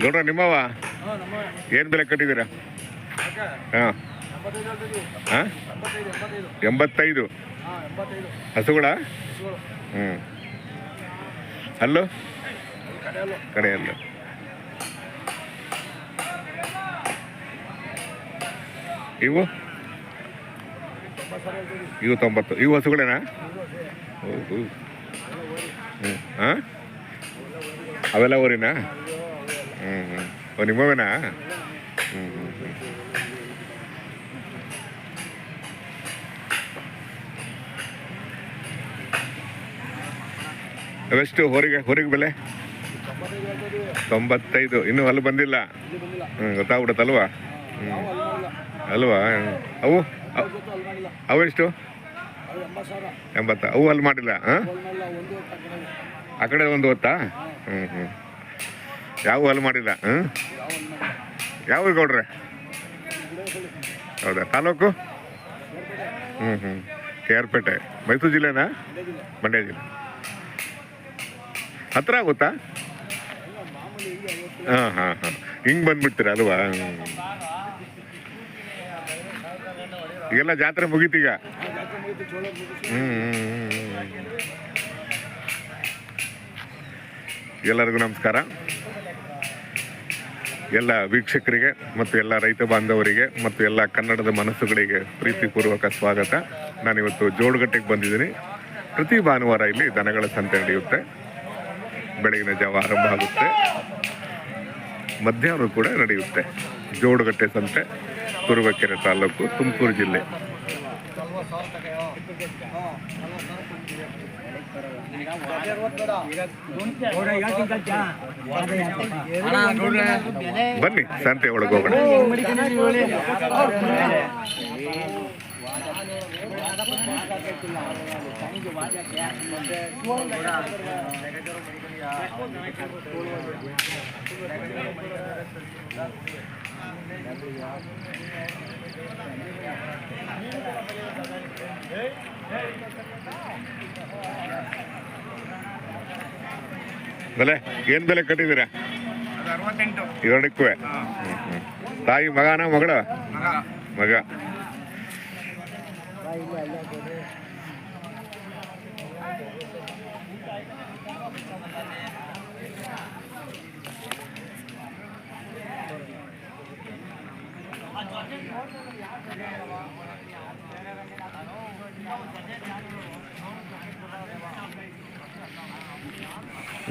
ಗೌಡ್ರ ನಿಮ್ಮವ ಏನು ಬೆಲೆ ಕಟ್ಟಿದ್ದೀರಾ? ಹಾಂ. ಹಾಂ? ಎಂಬತ್ತೈದು ಹಸುಗಳ? ಹ್ಞೂ ಅಲ್ಲೋ ಕಡೆ ಅಲ್ಲ ಇವು? ಇವು ತೊಂಬತ್ತು. ಇವು ಹಸುಗಳೇನಾ? ಹ್ಞೂ ಹಾಂ? ಅವೆಲ್ಲ ಊರಿನಾ ಹ್ಞೂ ಹ್ಞೂ ಓ, ನಿಮ್ಮವೇನಾ? ಹ್ಞೂ ಹ್ಞೂ ಅವೆಷ್ಟು ಹೊರಗೆ ಹೊರಗೆ ಬೆಲೆ? ತೊಂಬತ್ತೈದು. ಇನ್ನೂ ಅಲ್ಲಿ ಬಂದಿಲ್ಲ? ಹ್ಞೂ ಗೊತ್ತಾಗ್ಬಿಡುತ್ತಲ್ವಾ ಹ್ಞೂ ಅಲ್ವಾ. ಅವು, ಅವ್- ಅವೆಷ್ಟು ಎಂಬತ್ತ, ಅವು ಅಲ್ಲಿ ಮಾಡಿಲ್ಲ, ಹಾಂ? ಆ ಕಡೆ ಒಂದು ಹೊತ್ತಾ? ಹ್ಞೂ ಹ್ಞೂ ಯಾವ ಅಲ್ಲಿ ಮಾಡಿಲ್ಲ ಹ್ಞೂ ಯಾವ ಗೌಡ್ರೆ? ಹೌದಾ, ತಾಲೂಕು? ಹ್ಞೂ ಹ್ಞೂ ಕೆ ಆರ್ ಪೇಟೆ ಮೈಸೂರು ಜಿಲ್ಲೆನಾ? ಮಂಡ್ಯ ಜಿಲ್ಲೆ. ಹತ್ರ ಆಗುತ್ತಾ? ಹಾಂ ಹಾಂ ಹಾಂ. ಹಿಂಗೆ ಬಂದ್ಬಿಡ್ತೀರ ಅಲ್ವಾ. ಈಗೆಲ್ಲ ಜಾತ್ರೆ ಮುಗೀತೀಗ ಹ್ಞೂ ಎಲ್ಲರಿಗೂ ನಮಸ್ಕಾರ. ಎಲ್ಲ ವೀಕ್ಷಕರಿಗೆ ಮತ್ತು ಎಲ್ಲ ರೈತ ಬಾಂಧವರಿಗೆ ಮತ್ತು ಎಲ್ಲ ಕನ್ನಡದ ಮನಸ್ಸುಗಳಿಗೆ ಪ್ರೀತಿಪೂರ್ವಕ ಸ್ವಾಗತ. ನಾನಿವತ್ತು ಜೋಡುಗಟ್ಟೆಗೆ ಬಂದಿದ್ದೀನಿ. ಪ್ರತಿ ಭಾನುವಾರ ಇಲ್ಲಿ ದನಗಳ ಸಂತೆ ನಡೆಯುತ್ತೆ. ಬೆಳಗಿನ ಜಾವ ಆರಂಭ ಆಗುತ್ತೆ. ಮಧ್ಯಾಹ್ನ ಕೂಡ ನಡೆಯುತ್ತೆ. ಜೋಡುಗಟ್ಟೆ ಸಂತೆ ತುರುವೇಕೆರೆ ತಾಲೂಕು, ತುಮಕೂರು ಜಿಲ್ಲೆ. ಬನ್ನಿ ಸಂತೆ ಒಳಗೆ ಹೋಗೋಣ ಬೆಲೆ? ಏನ್ ಬೆಲೆ ಕಟ್ಟಿದ್ದೀರಾ? ಎರಡಕ್ಕೂ ತಾಯಿ ಮಗನ ಮಗಳ? ಮಗ.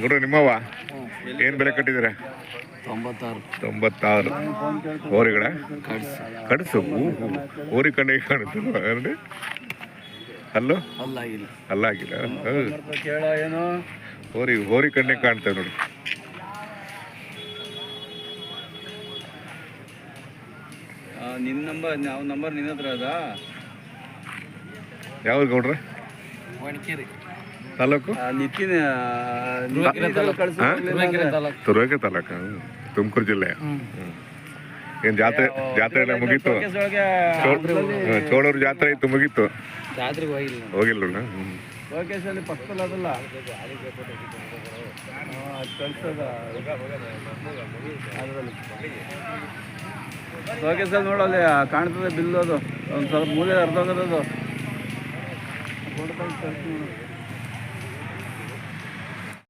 ಗುರು ನಿಮ್ಮವ ಏನ್ ಬೆಲೆ ಕಟ್ಟಿದಿರ ತೊಂಬತ್ತಾರು. ತೊಂಬತ್ತಾರು. ಓರಿಗಳ ಕಡಸು. ಹೋರಿ ಕಣ್ಣಿಗೆ ಕಾಣುತ್ತಲ್ವ? ಅಲ್ಲ ಅಲ್ಲೋ? ಅಲ್ಲಾಗಿಲ್ಲ. ಅಲ್ಲಾಗಿಲ್ಲ. ಏನು? ಹೋರಿ ಹೋರಿ ಕಣ್ಣಿಗೆ ಕಾಣ್ತೇವೆ ನೋಡಿ. ನಿನ್ನ ನಂಬರ್ ನಾವು ನಂಬರ್ ನಿನ್ನ ಹತ್ರ ಅದಾ? ಯಾವ ಗೌಡ್ರೆ? ವಣಕೇರಿ ತಾಲೂಕು? ನಿತಿನ್ ಹಾ? ತುರುವೇಕೆ ತಾಲೂಕು. ತುಮಕೂರು ಜಿಲ್ಲೆ. ಏನ್ ಜಾತ್ರೆ ಜಾತ್ರೆ ಎಲ್ಲ ಮುಗೀತು? ಚೋಳೂರು ಜಾತ್ರೆ ಇತ್ತು ಮುಗೀತು. ಹೋಗಿಲ್ಲ. ಹೋಗಿಲ್ಲ ಲೋಕೇಶ್ ಅಲ್ಲಿ ಪಕ್ಕದಲ್ಲಿ ಅದಲ್ಲ. ಕಳ್ಸದ. ಲೋಕೇಶ್ ಅಲ್ಲಿ ನೋಡಲ್ಲಿ ಕಾಣ್ತದೆ ಬಿಲ್ ಅದು. ಒಂದು ಸ್ವಲ್ಪ ಮೂಲೆ ಅರ್ಧ ಹೋಗೋದದು